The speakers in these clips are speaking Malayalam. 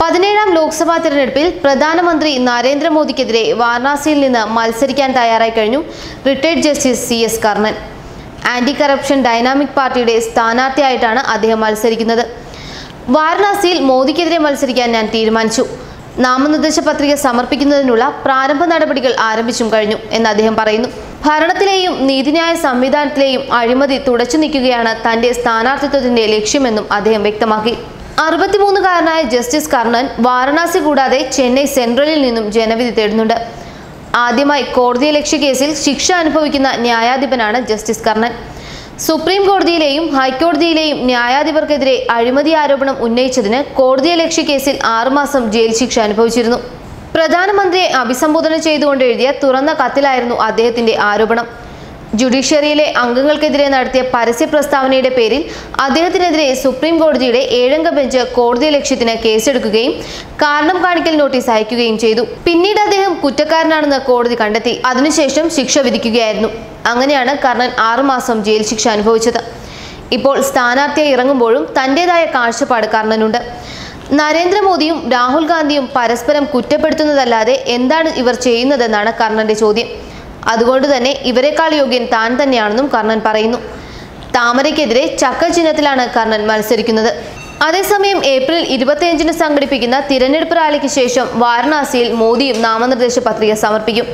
പതിനേഴാം ലോക്സഭാ തെരഞ്ഞെടുപ്പിൽ പ്രധാനമന്ത്രി നരേന്ദ്രമോദിക്കെതിരെ വാരണാസിയിൽ നിന്ന് മത്സരിക്കാൻ തയ്യാറായി കഴിഞ്ഞു retired justice C S Karnan. Anti corruption dynamic പാർട്ടിയുടെ സ്ഥാനാർത്ഥിയായിട്ടാണ് അദ്ദേഹം മത്സരിക്കുന്നത്. വാരണാസിയിൽ മോദിക്കെതിരെ മത്സരിക്കാൻ ഞാൻ തീരുമാനിച്ചു. നാമനിർദ്ദേശ പത്രിക സമർപ്പിക്കുന്നതിനുള്ള പ്രാരംഭ നടപടികൾ ആരംഭിച്ചും കഴിഞ്ഞു എന്ന് അദ്ദേഹം പറയുന്നു. ഭരണത്തിലെയും നീതിന്യായ സംവിധാനത്തിലെയും അഴിമതി തുടച്ചു നീക്കുകയാണ് തന്റെ സ്ഥാനാർത്ഥിത്വത്തിന്റെ ലക്ഷ്യമെന്നും അദ്ദേഹം വ്യക്തമാക്കി. അറുപത്തിമൂന്നുകാരനായ ജസ്റ്റിസ് കർണൻ വാരണാസി കൂടാതെ ചെന്നൈ സെൻട്രലിൽ നിന്നും ജനവിധി തേടുന്നുണ്ട്. ആദ്യമായി കോടതിയെ ലക്ഷ്യക്കേസിൽ ശിക്ഷ അനുഭവിക്കുന്ന ന്യായാധിപനാണ് ജസ്റ്റിസ് കർണൻ. സുപ്രീം കോടതിയിലെയും ഹൈക്കോടതിയിലെയും ന്യായാധിപർക്കെതിരെ അഴിമതി ആരോപണം ഉന്നയിച്ചതിന് കോടതിയെ ലക്ഷ്യക്കേസിൽ ആറുമാസം ജയിൽ ശിക്ഷ അനുഭവിച്ചിരുന്നു. പ്രധാനമന്ത്രിയെ അഭിസംബോധന ചെയ്തുകൊണ്ട് എഴുതിയ തുറന്ന കത്തിലായിരുന്നു അദ്ദേഹത്തിന്റെ ആരോപണം. ജുഡീഷ്യറിയിലെ അംഗങ്ങൾക്കെതിരെ നടത്തിയ പരസ്യ പ്രസ്താവനയുടെ പേരിൽ അദ്ദേഹത്തിനെതിരെ സുപ്രീം കോടതിയുടെ ഏഴംഗ ബെഞ്ച് കോടതി ലക്ഷ്യത്തിന് കേസെടുക്കുകയും കാരണം കാണിക്കൽ നോട്ടീസ് അയക്കുകയും ചെയ്തു. പിന്നീട് അദ്ദേഹം കുറ്റക്കാരനാണെന്ന് കോടതി കണ്ടെത്തി. അതിനുശേഷം ശിക്ഷ വിധിക്കുകയായിരുന്നു. അങ്ങനെയാണ് കർണൻ ആറുമാസം ജയിൽ ശിക്ഷ അനുഭവിച്ചത്. ഇപ്പോൾ സ്ഥാനാർത്ഥിയായി ഇറങ്ങുമ്പോഴും തന്റേതായ കാഴ്ചപ്പാട് കർണനുണ്ട്. നരേന്ദ്രമോദിയും രാഹുൽ ഗാന്ധിയും പരസ്പരം കുറ്റപ്പെടുത്തുന്നതല്ലാതെ എന്താണ് ഇവർ ചെയ്യുന്നതെന്നാണ് കർണന്റെ ചോദ്യം. അതുകൊണ്ട് തന്നെ ഇവരെക്കാൾ യോഗ്യൻ താൻ തന്നെയാണെന്നും കർണൻ പറയുന്നു. താമരയ്ക്കെതിരെ ചക്ക ചിഹ്നത്തിലാണ് കർണൻ മത്സരിക്കുന്നത്. അതേസമയം ഏപ്രിൽ ഇരുപത്തിയഞ്ചിന് സംഘടിപ്പിക്കുന്ന തിരഞ്ഞെടുപ്പ് റാലിക്ക് ശേഷം വാരണാസിയിൽ മോദിയും നാമനിർദ്ദേശ പത്രിക സമർപ്പിക്കും.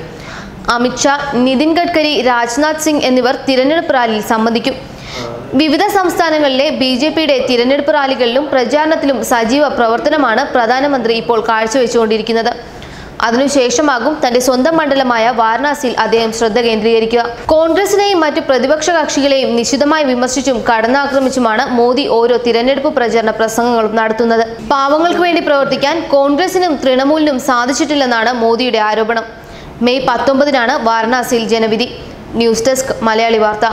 അമിത്ഷാ നിതിൻ ഗഡ്കരി രാജ്നാഥ് സിംഗ് എന്നിവർ തിരഞ്ഞെടുപ്പ് റാലിയിൽ സംബന്ധിക്കും. വിവിധ സംസ്ഥാനങ്ങളിലെ ബി ജെ പിയുടെ തിരഞ്ഞെടുപ്പ് റാലികളിലും പ്രചാരണത്തിലും സജീവ പ്രവർത്തനമാണ് പ്രധാനമന്ത്രി ഇപ്പോൾ കാഴ്ചവെച്ചുകൊണ്ടിരിക്കുന്നത്. അതിനുശേഷമാകും തന്റെ സ്വന്തം മണ്ഡലമായ വാരണാസിയിൽ അദ്ദേഹം ശ്രദ്ധ കേന്ദ്രീകരിക്കുക. കോൺഗ്രസിനെയും മറ്റു പ്രതിപക്ഷ കക്ഷികളെയും നിശിതമായി വിമർശിച്ചും കടന്നാക്രമിച്ചുമാണ് മോദി ഓരോ തിരഞ്ഞെടുപ്പ് പ്രചരണ പ്രസംഗങ്ങളും നടത്തുന്നത്. പാവങ്ങൾക്ക് വേണ്ടി പ്രവർത്തിക്കാൻ കോൺഗ്രസിനും തൃണമൂലിനും സാധിച്ചിട്ടില്ലെന്നാണ് മോദിയുടെ ആരോപണം. മെയ് പത്തൊമ്പതിനാണ് വാരണാസിയിൽ ജനവിധി. ന്യൂസ് ഡെസ്ക് മലയാളി വാർത്ത.